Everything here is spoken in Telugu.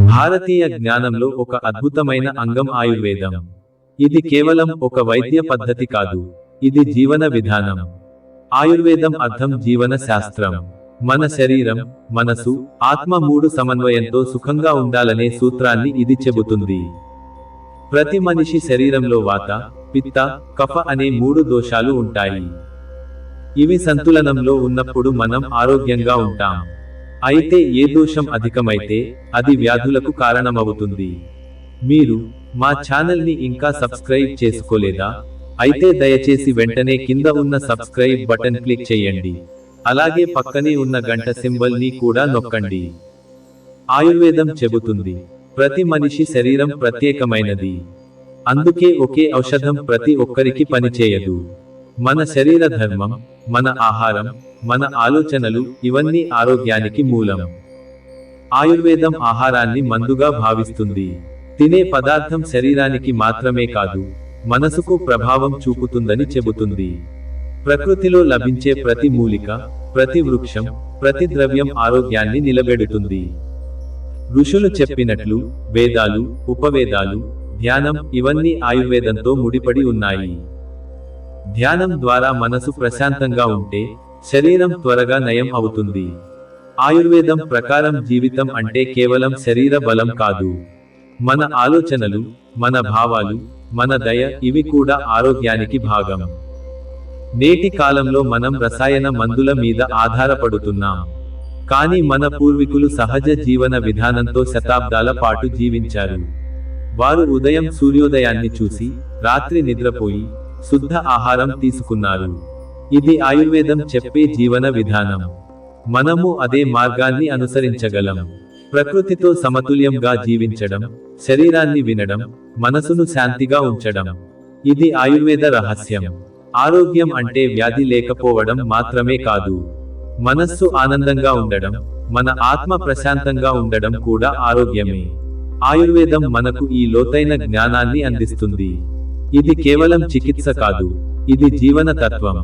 భారతీయ జ్ఞానంలో ఒక అద్భుతమైన అంగం ఆయుర్వేదం. ఇది కేవలం ఒక వైద్య పద్ధతి కాదు ఇది జీవన విధానం. ఆయుర్వేదం అర్థం జీవన శాస్త్రం. మన శరీరం మనసు ఆత్మ మూడు సమన్వయంతో సుఖంగా ఉండాలనే సూత్రాన్ని ఇది చెబుతుంది. ప్రతి మనిషి శరీరంలో వాత పిత్త కఫ అనే మూడు దోషాలు ఉంటాయి. ఇవి సంతులనంలో ఉన్నప్పుడు మనం ఆరోగ్యంగా ఉంటాం. అయితే ఏ దోషం అధికమైతే అది వ్యాధులకు కారణమవుతుంది. మీరు మా ఛానల్ని ఇంకా సబ్స్క్రైబ్ చేసుకోలేదా? అయితే దయచేసి వెంటనే కింద ఉన్న సబ్స్క్రైబ్ బటన్ క్లిక్ చేయండి. అలాగే పక్కనే ఉన్న గంట సింబల్ని కూడా నొక్కండి. ఆయుర్వేదం చెబుతుంది ప్రతి మనిషి శరీరం ప్రత్యేకమైనది. అందుకే ఒకే ఔషధం ప్రతి ఒక్కరికి పనిచేయదు. మన శరీర ధర్మం మన ఆహారం మన ఆలోచనలు ఇవన్నీ ఆరోగ్యానికి మూలం. ఆయుర్వేదం ఆహారాన్ని మందుగా భావిస్తుంది. తినే పదార్థం శరీరానికి మాత్రమే కాదు మనసుకు ప్రభావం చూపుతుందని చెబుతుంది. ప్రకృతిలో లభించే ప్రతి మూలిక ప్రతి వృక్షం ప్రతి ద్రవ్యం ఆరోగ్యాన్ని నిలబెడుతుంది. ఋషులు చెప్పినట్లు వేదాలు ఉపవేదాలు ధ్యానం ఇవన్నీ ఆయుర్వేదంతో ముడిపడి ఉన్నాయి. ధ్యానం ద్వారా మనసు ప్రశాంతంగా ఉంటే శరీరం త్వరగా నయం అవుతుంది. ఆయుర్వేదం ప్రకారం జీవితం అంటే కేవలం శరీర బలం కాదు. మన ఆలోచనలు మన భావాలు మన దయ ఇవి కూడా ఆరోగ్యానికి భాగం. నేటి కాలంలో మనం రసాయన మందుల మీద ఆధారపడుతున్నాం. కానీ మన పూర్వీకులు సహజ జీవన విధానంతో శతాబ్దాల పాటు జీవించారు. వారు ఉదయం సూర్యోదయాన్ని చూసి రాత్రి నిద్రపోయి శుద్ధ ఆహారం తీసుకున్నారు. ఇది ఆయుర్వేదం చెప్పే జీవన విధానం. మనము అదే మార్గాన్ని అనుసరించగలం. ప్రకృతితో సమతుల్యంగా జీవించడం శరీరాన్ని వినడం మనసును శాంతిగా ఉంచడం. ఇది ఆయుర్వేద రహస్యం. ఆరోగ్యం అంటే వ్యాధి లేకపోవడం మాత్రమే కాదు. మనస్సు ఆనందంగా ఉండడం మన ఆత్మ ప్రశాంతంగా ఉండడం కూడా ఆరోగ్యమే. ఆయుర్వేదం మనకు ఈ లోతైన జ్ఞానాన్ని అందిస్తుంది. ఇది కేవలం చికిత్స కాదు ఇది జీవన తత్వం.